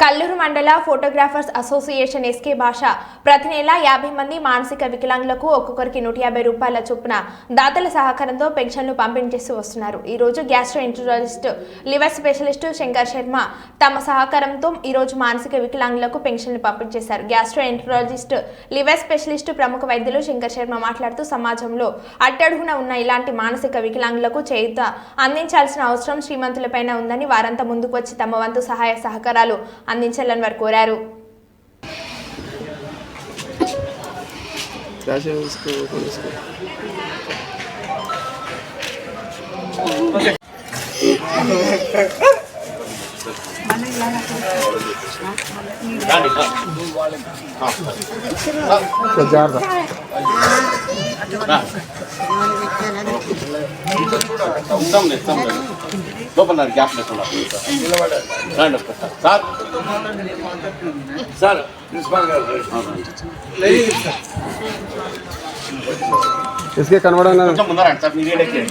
కల్లూరు మండల photographers association SK భాష ప్రతి నెల యాభై మంది మానసిక వికలాంగులకు ఒక్కొక్కరికి నూట యాభై రూపాయల చొప్పున దాతల సహకారంతో పెన్షన్లు పంపిణీ చేస్తూ వస్తున్నారు. ఈరోజు gastroenterologist liver specialist Shankar Sharma తమ సహకారంతో ఈరోజు మానసిక వికలాంగులకు పెన్షన్లు పంపిణీ చేశారు. గ్యాస్ట్రో ఎంట్రాలజిస్ట్ లివర్ స్పెషలిస్ట్ ప్రముఖ వైద్యులు శంకర్ శర్మ మాట్లాడుతూ సమాజంలో అట్టడుగున ఉన్న ఇలాంటి మానసిక వికలాంగులకు చేయుత అందించాల్సిన అవసరం శ్రీమంతులపైన ఉందని వారంతా ముందుకు వచ్చి తమ వంతు సహాయ సహకారాలు అందించాలని వారు కోరారు Okay. లోపల గ్యాప్ లేకుండా రండి ఒక్కసారి సార్ సార్ ప్రిన్సిపాల్ గారు इसके कन्वर्टर ना अच्छा मुंदर अच्छा पीरियड है क्या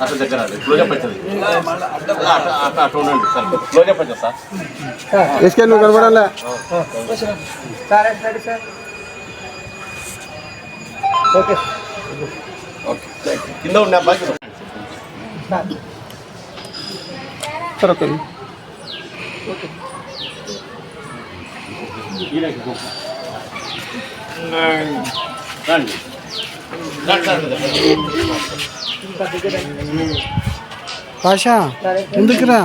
अच्छा जगह आते लोजा पच्चा दे. आठ आठ आठ ओनर सर लोजा पच्चा सा. इसके नो कन्वर्टर ना सारे सारे सर ओके ओके किंदा उन्हें बाइक सर ओके. ये रखो नहीं नहीं. పాషా ఎందుకురా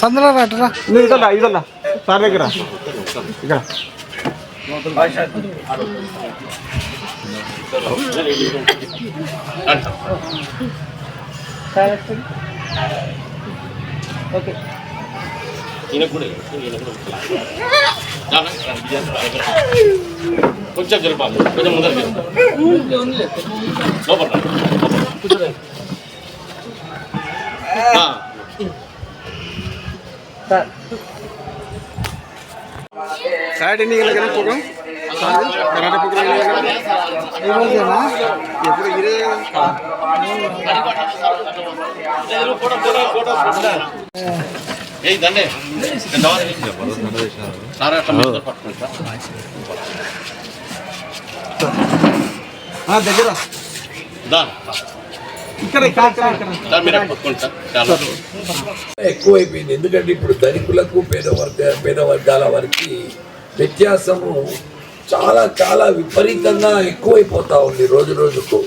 సందరా రాటరా ఇదల్లా ఇదల్లా సార్ దగ్గర ఇక్కడ ఓకే ఈయనకు కూడా ఈయనకు కొంచెం జరపాలి కొంచెం ముందర లోపల ಸೈಡ್ ಇನ್ನಿಗೆಲ್ಲ ಹೋಗೋಣ ಕರ್ನಾಟಕ ಎಪ್ಪು ಇದೇ ಫೋಟೋ ಫೋಟೋ ಫೋಟೋ దగ్గర. ఎక్కువైపోయింది. ఎందుకంటే ఇప్పుడు ధనికులకు పేద వర్గ పేద వర్గాల వారికి వ్యత్యాసము చాలా చాలా విపరీతంగా ఎక్కువైపోతా ఉంది రోజు రోజుకు.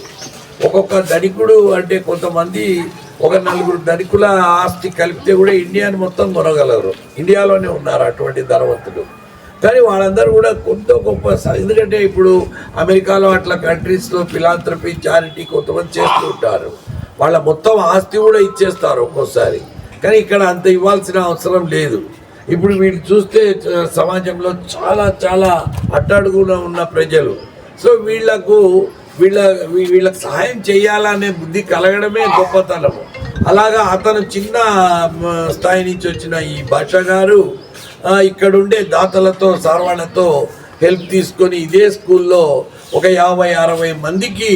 ఒక్కొక్క ధనికుడు అంటే కొంతమంది ఒక నలుగురు ధనికుల ఆస్తి కలిపితే కూడా ఇండియాని మొత్తం కొనగలరు. ఇండియాలోనే ఉన్నారు అటువంటి ధనవంతులు. కానీ వాళ్ళందరూ కూడా కొంత గొప్ప ఎందుకంటే ఇప్పుడు అమెరికాలో అట్లా కంట్రీస్లో ఫిలాంథ్రపీ చారిటీ కొంతమంది చేస్తూ ఉంటారు. వాళ్ళ మొత్తం ఆస్తి కూడా ఇచ్చేస్తారు ఒక్కోసారి. కానీ ఇక్కడ అంత ఇవ్వాల్సిన అవసరం లేదు. ఇప్పుడు వీళ్ళు చూస్తే సమాజంలో చాలా చాలా అట్టడుగున ఉన్న ప్రజలు. సో వీళ్ళకు వీళ్ళ వీళ్ళకి సహాయం చేయాలనే బుద్ధి కలగడమే గొప్పతనము. అలాగా అతను చిన్న స్థాయి నుంచి వచ్చిన ఈ భాష గారు ఇక్కడుండే ఇక్కడ ఉండే దాతలతో సార్వాణతో హెల్ప్ తీసుకొని ఇదే స్కూల్లో ఒక యాభై అరవై మందికి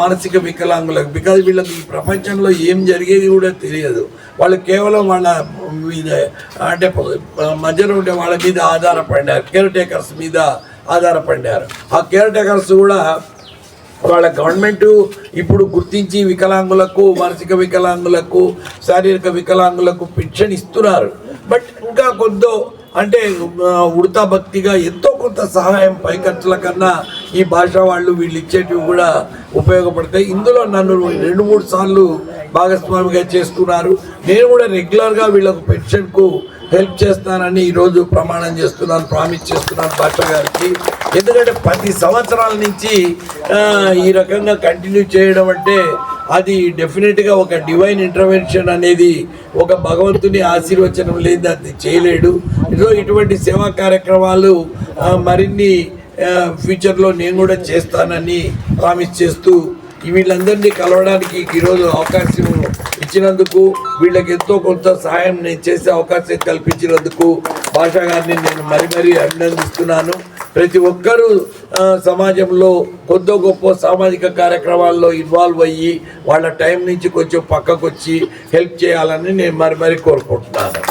మానసిక వికలాంగులకు బికాజ్ వీళ్ళకి ఈ ప్రపంచంలో ఏం జరిగేది కూడా తెలియదు. వాళ్ళు కేవలం వాళ్ళ మీద అంటే మధ్యలో ఉండే వాళ్ళ మీద ఆధారపడినారు కేర్ టేకర్స్ మీద ఆధారపడినారు. ఆ కేర్ టేకర్స్ కూడా వాళ్ళ గవర్నమెంట్ ఇప్పుడు గుర్తించి వికలాంగులకు మానసిక వికలాంగులకు శారీరక వికలాంగులకు పెన్షన్ ఇస్తున్నారు. బట్ ఇంకా కొద్దో అంటే ఉడతా భక్తిగా ఎంతో కొంత సహాయం పై కన్నా ఈ భాష వాళ్ళు వీళ్ళు ఇచ్చేటివి కూడా ఉపయోగపడతాయి. ఇందులో నన్ను రెండు మూడు సార్లు భాగస్వామిగా చేసుకున్నారు. నేను కూడా రెగ్యులర్గా వీళ్ళకు పెన్షన్కు హెల్ప్ చేస్తానని ఈరోజు ప్రమాణం చేస్తున్నాను ప్రామిస్ చేస్తున్నాను భాష గారికి. ఎందుకంటే పది సంవత్సరాల నుంచి ఈ రకంగా కంటిన్యూ చేయడం అంటే అది డెఫినెట్గా ఒక డివైన్ ఇంటర్వెన్షన్ అనేది ఒక భగవంతుని ఆశీర్వచనం లేదు అది చేయలేడు. సో ఇటువంటి సేవా కార్యక్రమాలు మరిన్ని ఫ్యూచర్లో నేను కూడా చేస్తానని ప్రామిస్ చేస్తూ వీళ్ళందరినీ కలవడానికి ఈరోజు అవకాశం ఇచ్చినందుకు వీళ్ళకి ఎంతో కొంత సహాయం నేను చేసే అవకాశం కల్పించినందుకు భాషా గారిని నేను మరీ మరీ అభినందిస్తున్నాను. ప్రతి ఒక్కరూ సమాజంలో కొద్ది గొప్ప సామాజిక కార్యక్రమాల్లో ఇన్వాల్వ్ అయ్యి వాళ్ళ టైం నుంచి కొంచెం పక్కకు వచ్చి హెల్ప్ చేయాలని నేను మరి మరి కోరుకుంటున్నాను.